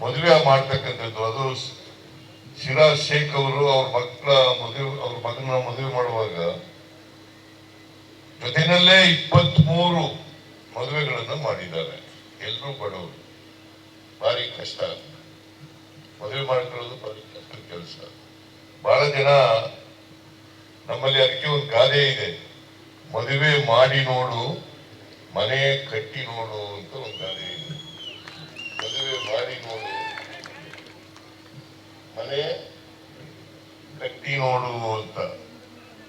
ಮದುವೆ ಮಾಡ್ತಕ್ಕಂಥದ್ದು ಅದು ಶಿರಾ ಶೇಖ್ ಅವರು ಅವ್ರ ಮಕ್ಕಳ ಮದುವೆ, ಅವ್ರ ಮಗನ ಮದುವೆ ಮಾಡುವಾಗ ಜೊತೆನಲ್ಲೇ ಇಪ್ಪತ್ಮೂರು ಮದುವೆಗಳನ್ನು ಮಾಡಿದ್ದಾರೆ. ಎಲ್ಲರೂ ಬಡವರು. ಭಾರಿ ಕಷ್ಟ. ಮದುವೆ ಮಾಡ್ಕೊಳ್ಳೋದು ಭಾರಿ ಕಷ್ಟ ಕೆಲಸ. ಬಹಳ ಜನ ನಮ್ಮಲ್ಲಿ ಅದಕ್ಕೆ ಒಂದು ಗಾದೆ ಇದೆ. ಮದುವೆ ಮಾಡಿ ನೋಡು, ಮನೆ ಕಟ್ಟಿ ನೋಡು ಅಂತ ಒಂದು ಗಾದೆ ಇದೆ. ಮದುವೆ ಮಾಡಿ ನೋಡು. ಮನೆ ಕಟ್ಟಿ ನೋಡು ಅಂತ.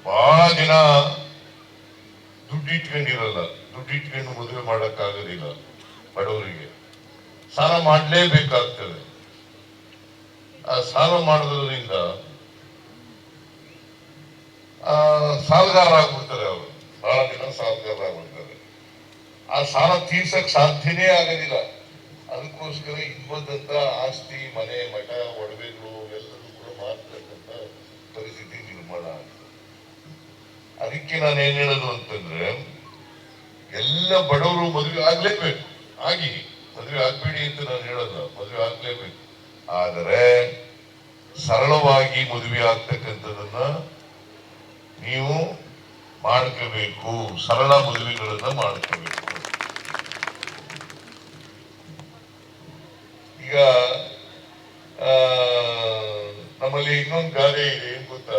ಬಹಳ ದಿನ ದುಡ್ಡಿಟ್ಕೊಂಡಿರಲ್ಲ. ದುಡ್ಡಿಟ್ಕೊಂಡು ಮದುವೆ ಮಾಡಕ್ಕಾಗೋದಿಲ್ಲ ಬಡವರಿಗೆ. ಸಾಲ ಮಾಡಲೇಬೇಕಾಗ್ತದೆ. ಆ ಸಾಲ ಮಾಡೋದ್ರಿಂದ ಸಾಲಗಾರ ಆಗ್ಬಿಡ್ತಾರೆ ಅವರು. ಬಹಳ ದಿನ ಸಾಲಗಾರ ಆಗ್ಬಿಡ್ತಾರೆ ಆ ಸಾಲ ತೀರ್ಸಕ್ ಸಾಧ್ಯನೇ ಆಗೋದಿಲ್ಲ. ಅದಕ್ಕೋಸ್ಕರ ಇವತ್ತಂತ ಆಸ್ತಿ, ಮನೆ, ಮಠ, ಒಡವೆಗಳು ಎಲ್ಲರೂ ಕೂಡ ಮಾರ್ತಕ್ಕಂಥ ಪರಿಸ್ಥಿತಿ ನಿರ್ಮಾಣ ಅದಕ್ಕೆ ನಾನು ಏನ್ ಹೇಳೋದು ಅಂತಂದ್ರೆ, ಎಲ್ಲ ಬಡವರು ಮದುವೆ ಆಗ್ಲೇಬೇಕು. ಆಗಿ, ಮದುವೆ ಆಗ್ಬೇಡಿ ಅಂತ ನಾನು ಹೇಳಲ್ಲ ಮದುವೆ ಆಗ್ಲೇಬೇಕು. ಆದರೆ, ಸರಳವಾಗಿ ಮದುವೆ ಆಗ್ತಕ್ಕಂಥದನ್ನ ನೀವು ಮಾಡ್ಕೋಬೇಕು. ಸರಳ ಮದುವೆಗಳನ್ನ ಮಾಡ್ಕೋಬೇಕು ಈಗ ಆ, ನಮ್ಮಲ್ಲಿ ಇನ್ನೊಂದು ಗಾದೆ ಇದೆ, ಏನ್ ಗೊತ್ತಾ?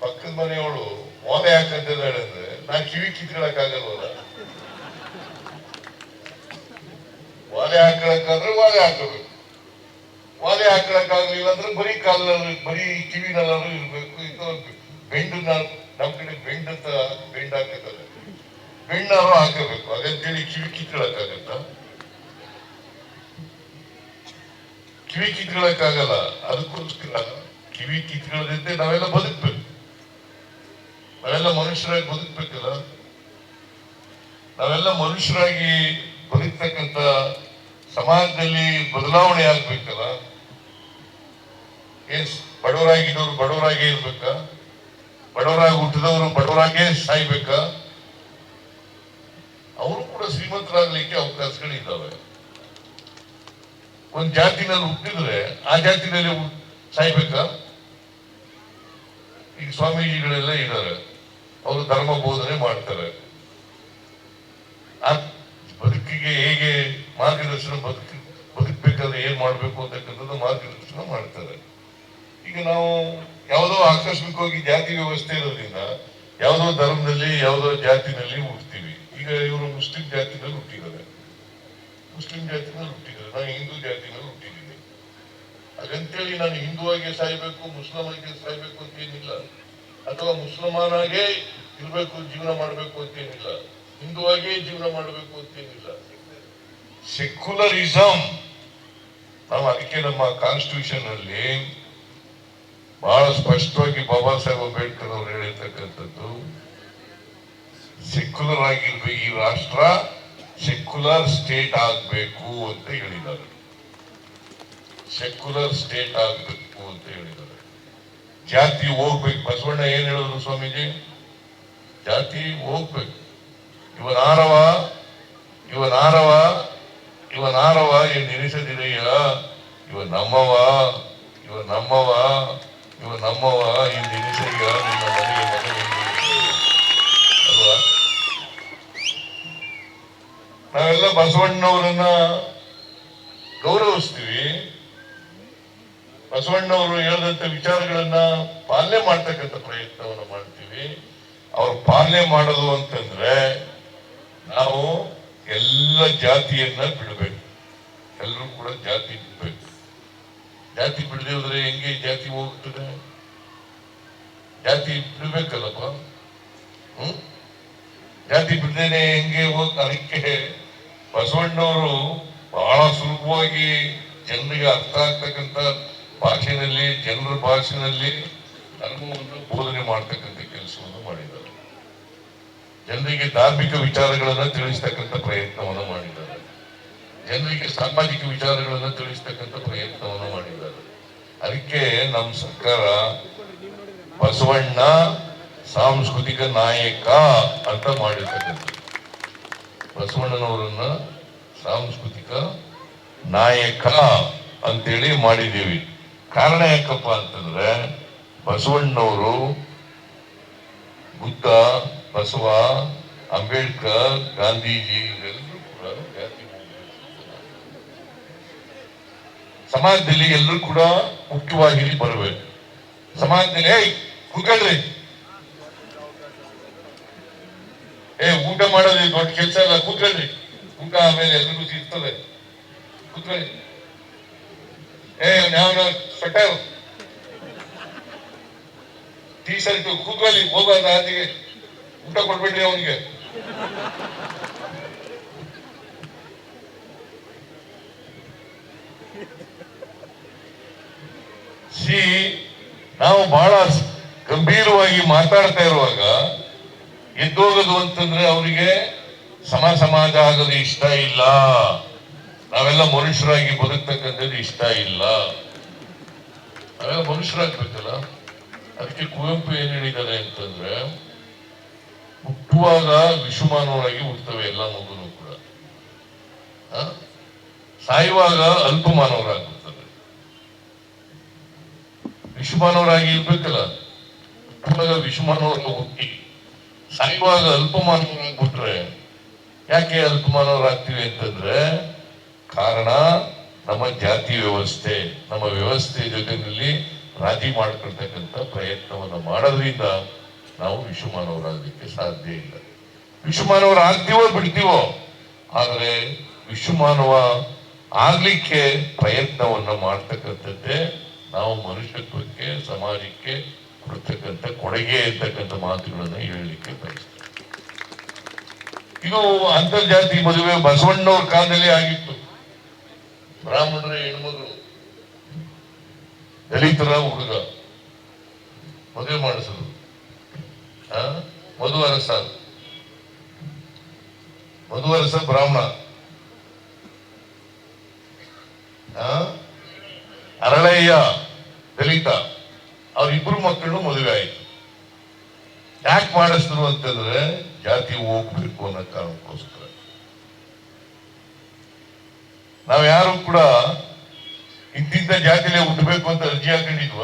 ಪಕ್ಕದ ಮನೆಯವಳು ಓಲೆ ಹಾಕಂತಿದ್ದಾಳೆ ಅಂದ್ರೆ ನಾ ಕಿವಿ ಕಿತ್ಕೊಳಕ್ ಆಗಲ್ವಲ್ಲ? ವಾಲೆ ಹಾಕೊಳಕ್ಕಾದ್ರೆ ವಾಲೆ ಹಾಕಬೇಕು. ವಾಲೆ ಆಗಲಿಲ್ಲ ಅಂದ್ರೆ ಬರೀ ಕಾಲಲ್ಲಿ ಬರೀ ಕಿವಿನಲ್ಲಾದ್ರೂ ಇರ್ಬೇಕು. ಇದು ಬೆಂಡು ನಮ್ ಕಡೆ ಬೆಂಡ್ ಅಂತ ಬೆಂಡ್ ಹಾಕಿದ್ದಾರೆ ಬೆಣ್ಣಾರು ಹಾಕಬೇಕು. ಅದಂತೇಳಿ ಕಿವಿ ಕಿತ್ಕೊಳಕ್ಕಾಗತ್ತ ಕಿವಿ ಕಿತ್ಕೊಳಕ್ಕಾಗಲ್ಲ ಅದಕ್ಕೋಸ್ಕರ ಕಿವಿ ಕಿತ್ಕೊಳ್ಳದಂತೆ ನಾವೆಲ್ಲ ಬದುಕ್ಬೇಕು. ನಾವೆಲ್ಲ ಮನುಷ್ಯರಾಗಿ ಬದುಕ್ಬೇಕಲ್ಲ. ನಾವೆಲ್ಲ ಮನುಷ್ಯರಾಗಿ ಬದುಕ್ತಕ್ಕಂಥ ಸಮಾಜದಲ್ಲಿ ಬದಲಾವಣೆ ಆಗ್ಬೇಕಲ್ಲ. ಏನ್ ಬಡವರಾಗಿದ್ದವರು ಬಡವರಾಗೇ ಇರ್ಬೇಕಾ? ಬಡವರಾಗಿ ಹುಟ್ಟಿದವರು ಬಡವರಾಗೇ ಸಾಯ್ಬೇಕಾ? ಅವರು ಕೂಡ ಶ್ರೀಮಂತರಾಗಲಿಕ್ಕೆ ಅವಕಾಶಗಳಿದ್ದಾವೆ. ಒಂದ್ ಜಾತಿನಲ್ಲಿ ಹುಟ್ಟಿದ್ರೆ ಆ ಜಾತಿನಲ್ಲಿ ಸಾಯ್ಬೇಕಾ? ಈಗ ಸ್ವಾಮೀಜಿಗಳೆಲ್ಲ ಇದ್ದಾರೆ. ಅವರು ಧರ್ಮ ಬೋಧನೆ ಮಾಡ್ತಾರೆ. ಆ ಬದುಕಿಗೆ ಹೇಗೆ ಮಾರ್ಗದರ್ಶನ ಬದುಕಿ ಬದುಕಬೇಕಾದ್ರೆ ಏನ್ ಮಾಡ್ಬೇಕು ಅಂತಕ್ಕಂಥದ್ದು ಮಾರ್ಗದರ್ಶನ ಮಾಡ್ತಾರೆ. ಈಗ ನಾವು ಯಾವುದೋ ಆಕಸ್ಮಿಕವಾಗಿ ಜಾತಿ ವ್ಯವಸ್ಥೆ ಇರೋದ್ರಿಂದ ಯಾವುದೋ ಧರ್ಮದಲ್ಲಿ, ಯಾವುದೋ ಜಾತಿನಲ್ಲಿ ಹುಡ್ತೀವಿ ಈಗ ಇವರು ಮುಸ್ಲಿಂ ಜಾತಿನಲ್ಲಿ ಹುಟ್ಟಿದ್ದಾರೆ. ಮುಸ್ಲಿಂ ಜಾತಿನಲ್ಲಿ ಹುಟ್ಟಿದ್ದಾರೆ. ನಾನು ಹಿಂದೂ ಜಾತಿನಲ್ಲಿ ಹುಟ್ಟಿದ್ದೀನಿ ಅದಂತೇಳಿ ನಾನು ಹಿಂದೂವಾಗೆ ಸಾಯ್ಬೇಕು ಆಗಿ ಸಾಯ್ಬೇಕು ಅಂತ ಏನಿಲ್ಲ. ಅಥವಾ ಮುಸಲ್ಮಾನಾಗೆ ಇರಬೇಕು, ಜೀವನ ಮಾಡಬೇಕು ಅಂತ ಏನಿಲ್ಲ. ಆಗಿ ಜೀವನ ಮಾಡಬೇಕು ಅಂತ ಏನಿಲ್ಲ. ಸೆಕ್ಯುಲರಿಸಂ ನಾವು ಅದಕ್ಕೆ ನಮ್ಮ ಕಾನ್ಸ್ಟಿಟ್ಯೂಷನ್ ಅಲ್ಲಿ ಬಹಳ ಸ್ಪಷ್ಟವಾಗಿ ಬಾಬಾ ಸಾಹೇಬ್ ಅಂಬೇಡ್ಕರ್ ಅವರು ಹೇಳಿರ್ತಕ್ಕಂಥದ್ದು ಸೆಕ್ಯುಲರ್ ಆಗಿರ್ಬೇಕು ಈ ರಾಷ್ಟ್ರ ಸೆಕ್ಯುಲರ್ ಸ್ಟೇಟ್ ಆಗಬೇಕು ಅಂತ ಹೇಳಿದ್ದಾರೆ. ಸೆಕ್ಯುಲರ್ ಸ್ಟೇಟ್ ಆಗಬೇಕು ಅಂತ ಹೇಳಿದ್ದಾರೆ. ಜಾತಿ ಹೋಗ್ಬೇಕು. ಬಸವಣ್ಣ ಏನ್ ಹೇಳಿದ್ರು ಸ್ವಾಮೀಜಿ? ಜಾತಿ ಹೋಗ್ಬೇಕು. ಇವನಾರವ ಇವನಾರವ ಇವನಾರವ ಏನ್ ನಿಲ್ಲಿಸದಿದೆಯ ಇವ ನಮ್ಮವ? ಇವ ನಮ್ಮವ? ಇವ ನಮ್ಮವ ಏನ್ ನಿಲ್ಲಿಸಯ್ಯ ನಿನ್ನ ಮನೆಗೆ ಮನೆ ಅಲ್ವಾ? ನಾವೆಲ್ಲ ಬಸವಣ್ಣವರನ್ನ ಗೌರವಿಸ್ತೀವಿ. ಬಸವಣ್ಣವರು ಹೇಳಿದಂತ ವಿಚಾರಗಳನ್ನ ಪಾಲನೆ ಮಾಡ್ತಕ್ಕಂಥ ಪ್ರಯತ್ನವನ್ನು ಮಾಡ್ತೀವಿ. ಅವ್ರು ಪಾಲನೆ ಮಾಡೋದು ಅಂತಂದ್ರೆ ನಾವು ಎಲ್ಲ ಜಾತಿಯನ್ನ ಬಿಡಬೇಕು. ಎಲ್ಲರೂ ಕೂಡ ಜಾತಿ ಬಿಡ್ಬೇಕು. ಜಾತಿ ಬಿಡದೆ ಹೋದ್ರೆ ಹೆಂಗೆ ಜಾತಿ ಹೋಗ್ತದೆ? ಜಾತಿ ಬಿಡ್ಬೇಕಲ್ಲಪ್ಪ? ಹ್ಮ್? ಜಾತಿ ಬಿಡದೇನೆ ಹೆಂಗೆ ಹೋಗ್ ಅದಕ್ಕೆ ಬಸವಣ್ಣವರು ಬಹಳ ಸುಲಭವಾಗಿ ಜನರಿಗೆ ಅರ್ಥ ಆಗ್ತಕ್ಕಂಥ ಭಾಷೆಯಲ್ಲಿ, ಜನರ ಭಾಷೆಯಲ್ಲಿ ಧರ್ಮವನ್ನು ಬೋಧನೆ ಮಾಡ್ತಕ್ಕಂಥ ಕೆಲಸವನ್ನು ಮಾಡಿದ್ದಾರೆ. ಜನರಿಗೆ ಧಾರ್ಮಿಕ ವಿಚಾರಗಳನ್ನು ತಿಳಿಸ್ತಕ್ಕಂಥ ಪ್ರಯತ್ನವನ್ನು ಮಾಡಿದ್ದಾರೆ. ಜನರಿಗೆ ಸಾಮಾಜಿಕ ವಿಚಾರಗಳನ್ನು ತಿಳಿಸ್ತಕ್ಕಂಥ ಪ್ರಯತ್ನವನ್ನು ಮಾಡಿದ್ದಾರೆ. ಅದಕ್ಕೆ ನಮ್ಮ ಸರ್ಕಾರ ಬಸವಣ್ಣ ಸಾಂಸ್ಕೃತಿಕ ನಾಯಕ ಅಂತ ಮಾಡಿರ್ತಕ್ಕಂಥ ಬಸವಣ್ಣನವರನ್ನ ಸಾಂಸ್ಕೃತಿಕ ನಾಯಕ ಅಂತೇಳಿ ಮಾಡಿದ್ದೀವಿ. ಕಾರಣ ಯಾಕಪ್ಪ ಅಂತಂದ್ರೆ ಬಸವಣ್ಣವರು ಬುದ್ಧ, ಬಸವ, ಅಂಬೇಡ್ಕರ್, ಗಾಂಧೀಜಿ ಎಲ್ಲರೂ ಕೂಡ ಜಾತಿ ಸಮಾಜದಲ್ಲಿ ಎಲ್ಲರೂ ಕೂಡ ಮುಖ್ಯವಾಗಿ ಬರಬೇಕು. ಸಮಾಜದಲ್ಲಿ, ಏಯ್, ಕೂತ್ಕೊಳ್ರಿ. ಏ, ಊಟ ಮಾಡೋದು ದೊಡ್ಡ ಕೆಲಸ ಅಲ್ಲ ಕೂತ್ಕೊಳ್ರಿ ಊಟ ಆಮೇಲೆ ಎಲ್ರಿಗೂ ಸಿಗ್ತದೆ ಕೂತ್ಕೊಳ್ಳಿ ಏ ನಾವು ಸ್ವೆಟರ್ ಟೀ ಶರ್ಟ್ ಕೂತ್ಕೊಳ್ಳಿ ಹೋಗೋದ ಅದಿಗೆ ಊಟ ಕೊಡ್ಬೇಡ್ರಿ ಅವನಿಗೆ. ಸಿ, ನಾವು ಬಹಳ ಗಂಭೀರವಾಗಿ ಮಾತಾಡ್ತಾ ಇರುವಾಗ ಎದ್ದೋಗೋದು ಅಂತಂದ್ರೆ ಅವರಿಗೆ ಸಮ ಸಮಾಜ ಆಗೋದು ಇಷ್ಟ ಇಲ್ಲ. ನಾವೆಲ್ಲ ಮನುಷ್ಯರಾಗಿ ಬದುಕ್ತಕ್ಕಂಥದ್ದು ಇಷ್ಟ ಇಲ್ಲ. ನಾವೆಲ್ಲ ಮನುಷ್ಯರಾಗ್ಬೇಕಲ್ಲ? ಅದಕ್ಕೆ ಕುವೆಂಪು ಏನ್ ಹೇಳಿದ್ದಾರೆ ಅಂತಂದ್ರೆ, ಹುಟ್ಟುವಾಗ ವಿಶ್ವಮಾನವರಾಗಿ ಹುಟ್ಟುತ್ತವೆ ಎಲ್ಲ ಮಗುನು ಕೂಡ? ಸಾಯುವಾಗ ಅಲ್ಪಮಾನವರಾಗ್ಬಿಡ್ತಾರೆ. ವಿಶ್ವಮಾನವರಾಗಿ ಇರ್ಬೇಕಲ್ಲ? ಹುಟ್ಟುವಾಗ ವಿಷಮಾನವರಾಗಿ ಹುಟ್ಟಿ. ಸಾಯುವಾಗ ಅಲ್ಪಮಾನವರಾಗ್ಬಿಟ್ರೆ ಯಾಕೆ ಅಲ್ಪಮಾನವರಾಗ್ತೀವಿ ಅಂತಂದ್ರೆ, ಕಾರಣ ನಮ್ಮ ಜಾತಿ ವ್ಯವಸ್ಥೆ, ನಮ್ಮ ವ್ಯವಸ್ಥೆ ಜೊತೆಯಲ್ಲಿ ರಾಜಿ ಮಾಡ್ಕೊಳ್ತಕ್ಕಂಥ ಪ್ರಯತ್ನವನ್ನ ಮಾಡೋದ್ರಿಂದ ನಾವು ವಿಶ್ವಮಾನವರಾಗಲಿಕ್ಕೆ ಸಾಧ್ಯ ಇಲ್ಲ. ವಿಶ್ವಮಾನವರು ಆಗ್ತೀವೋ ಬಿಡ್ತೀವೋ, ಆದರೆ ವಿಶ್ವಮಾನವ ಆಗ್ಲಿಕ್ಕೆ ಪ್ರಯತ್ನವನ್ನ ಮಾಡ್ತಕ್ಕಂಥದ್ದೇ ನಾವು ಮನುಷ್ಯತ್ವಕ್ಕೆ, ಸಮಾಜಕ್ಕೆ ಕೊಡ್ತಕ್ಕಂಥ ಕೊಡುಗೆ ಇರ್ತಕ್ಕಂಥ ಮಾತುಗಳನ್ನು ಹೇಳಲಿಕ್ಕೆ ಬಯಸ್ತೇವೆ. ಇದು ಅಂತರ್ಜಾತಿ ಮದುವೆ ಬಸವಣ್ಣವ್ರ ಕಾಲದಲ್ಲಿ ಆಗಿತ್ತು. ಬ್ರಾಹ್ಮಣರ ಹೆಣ್ಮಗಳು ದಲಿತರ, ಹುಡುಗ. ಮದುವೆ ಮಾಡಿಸೋದು? ಮಧು ಅರಸ. ಮಧು ಅರಸ ಬ್ರಾಹ್ಮಣ? ಅರಳಯ್ಯ, ದಲಿತ. ಅವ್ರಿಬ್ರು ಮಕ್ಕಳು ಮದುವೆ ಆಯ್ತು. ಯಾಕೆ ಮಾಡಿಸಿದ್ರು ಅಂತಂದ್ರೆ ಜಾತಿ ಹೋಗ್ಬೇಕು ಅನ್ನೋ ಕಾರಣಕ್ಕೋಸ್ಕರ. ನಾವ್ ಯಾರು ಕೂಡ ಇಂತಿಂತ ಜಾತಿಲೇ ಹುಟ್ಟಬೇಕು ಅಂತ ಅರ್ಜಿ ಹಾಕೊಂಡಿದ್ವ?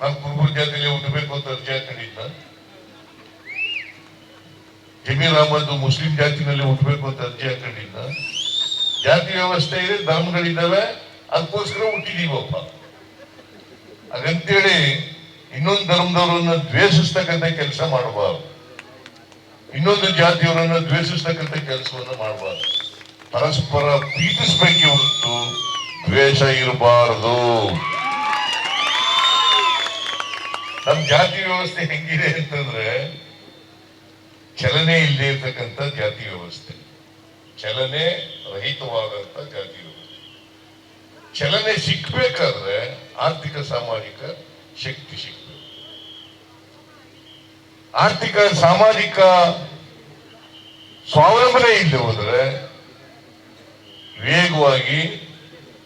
ನಾನು ಕುರುಬುರ ಜಾತಿಲೇ ಹುಟ್ಟಬೇಕು ಅಂತ ಅರ್ಜಿ ಹಾಕೊಂಡಿದ್ದ ಜಮೀರ್ ಅಹಮದ್ ಮುಸ್ಲಿಂ ಜಾತಿನಲ್ಲಿ ಹುಟ್ಟಬೇಕು ಅಂತ ಅರ್ಜಿ ಹಾಕೊಂಡಿದ್ದ ಜಾತಿ ವ್ಯವಸ್ಥೆ ಇದೆ ಧರ್ಮಗಳಿದ್ದಾವೆ ಅದಕ್ಕೋಸ್ಕರ ಹುಟ್ಟಿದೀವಪ್ಪ. ಹಾಗಂತೇಳಿ ಇನ್ನೊಂದು ಧರ್ಮದವರನ್ನ ದ್ವೇಷಿಸ್ತಕ್ಕಂಥ ಕೆಲಸ ಮಾಡಬಾರ್ದು. ಇನ್ನೊಂದು ಜಾತಿಯವರನ್ನ ದ್ವೇಷಿಸ್ತಕ್ಕಂಥ ಕೆಲಸವನ್ನು ಮಾಡಬಾರ್ದು. ಪರಸ್ಪರ ಪ್ರೀತಿಸಬೇಕೆ ಹೊರತು ದ್ವೇಷ ಇರಬಾರದು. ನಮ್ ಜಾತಿ ವ್ಯವಸ್ಥೆ ಹೆಂಗಿದೆ ಅಂತಂದ್ರೆ ಚಲನೆ ಇಲ್ಲದೆ ಇರ್ತಕ್ಕಂಥ ಜಾತಿ ವ್ಯವಸ್ಥೆ. ಚಲನೆ ರಹಿತವಾದಂತ ಜಾತಿ ವ್ಯವಸ್ಥೆ. ಚಲನೆ ಸಿಕ್ಬೇಕಾದ್ರೆ ಆರ್ಥಿಕ ಸಾಮಾಜಿಕ ಶಕ್ತಿ ಸಿಕ್ಬೇಕು. ಆರ್ಥಿಕ ಸಾಮಾಜಿಕ ಸ್ವಾವಲಂಬನೆ ಇಲ್ಲದೆ ಹೋದ್ರೆ ವೇಗವಾಗಿ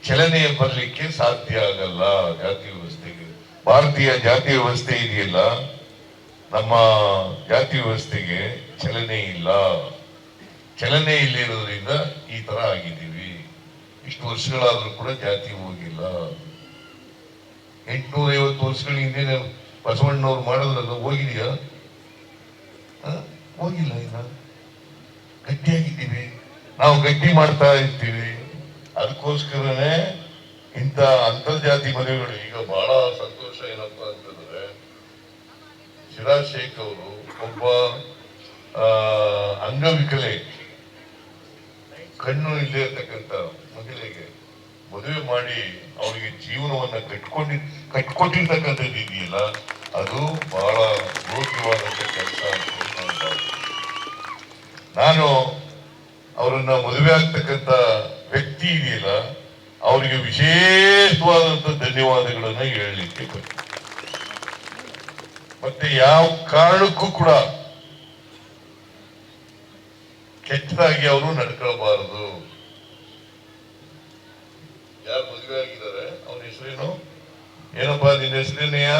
ಚಲನೆ ಬರಲಿಕ್ಕೆ ಸಾಧ್ಯ ಆಗಲ್ಲ ಜಾತಿ ವ್ಯವಸ್ಥೆಗೆ. ಭಾರತೀಯ ಜಾತಿ ವ್ಯವಸ್ಥೆ ಇದೆಯಲ್ಲ, ನಮ್ಮ ಜಾತಿ ವ್ಯವಸ್ಥೆಗೆ ಚಲನೆ ಇಲ್ಲ. ಚಲನೆ ಇಲ್ಲಿರೋದ್ರಿಂದ ಈ ತರ ಆಗಿದ್ದೀವಿ. ಇಷ್ಟು ವರ್ಷಗಳಾದ್ರೂ ಕೂಡ ಜಾತಿ ಹೋಗಿಲ್ಲ. ಎಂಟುನೂರ ಐವತ್ತು ವರ್ಷಗಳ ಹಿಂದೆ ಬಸವಣ್ಣವ್ರು ಮಾಡೋದ್ರಲ್ಲ ಹೋಗಿದೆಯಾ? ಹೋಗಿಲ್ಲ ಇನ್ನ. ಗಟ್ಟಿಯಾಗಿದ್ದೀವಿ. ನಾವು ಗಟ್ಟಿ ಮಾಡ್ತಾ ಇರ್ತೀವಿ ಅದಕ್ಕೋಸ್ಕರನೇ ಇಂಥ ಅಂತರ್ಜಾತಿ ಮದುವೆಗಳು ಈಗ ಬಹಳ ಸಂತೋಷ ಏನಪ್ಪಾ ಅಂತಂದ್ರೆ ಶಿರಾಜ್ ಶೇಖ್ ಅವರು ಒಬ್ಬ ಅಂಗವಿಕಲೆ ಕಣ್ಣು ಇಲ್ಲದೆ ಇರ್ತಕ್ಕಂಥ ಮಹಿಳೆಗೆ ಮದುವೆ ಮಾಡಿ ಅವರಿಗೆ ಜೀವನವನ್ನ ಕಟ್ಕೊಂಡಿ ಕಟ್ಕೊಟ್ಟಿರ್ತಕ್ಕಂಥದ್ದು ಇದೆಯಲ್ಲ ಅದು ಬಹಳ ಯೋಗ್ಯವಾದಂತ ಕೆಲಸ ನಾನು ಅವರನ್ನ ಮದುವೆ ಆಗ್ತಕ್ಕಂಥ ವ್ಯಕ್ತಿ ಇದೆಯಲ್ಲ, ಅವರಿಗೆ ವಿಶೇಷವಾದಂತ ಧನ್ಯವಾದಗಳನ್ನ ಹೇಳಲಿಕ್ಕೆ ಮತ್ತೆ ಯಾವ ಕಾರಣಕ್ಕೂ ಕೂಡ ಕೆಟ್ಟದಾಗಿ ಅವರು ನಡ್ಕೊಳ್ಬಾರದು. ಯಾರು ಮದುವೆ ಆಗಿದ್ದಾರೆ? ಅವನ ಹೆಸರೇನು? ಏನಪ್ಪಾ ನಿನ್ನ ಹೆಸರೇನೆಯ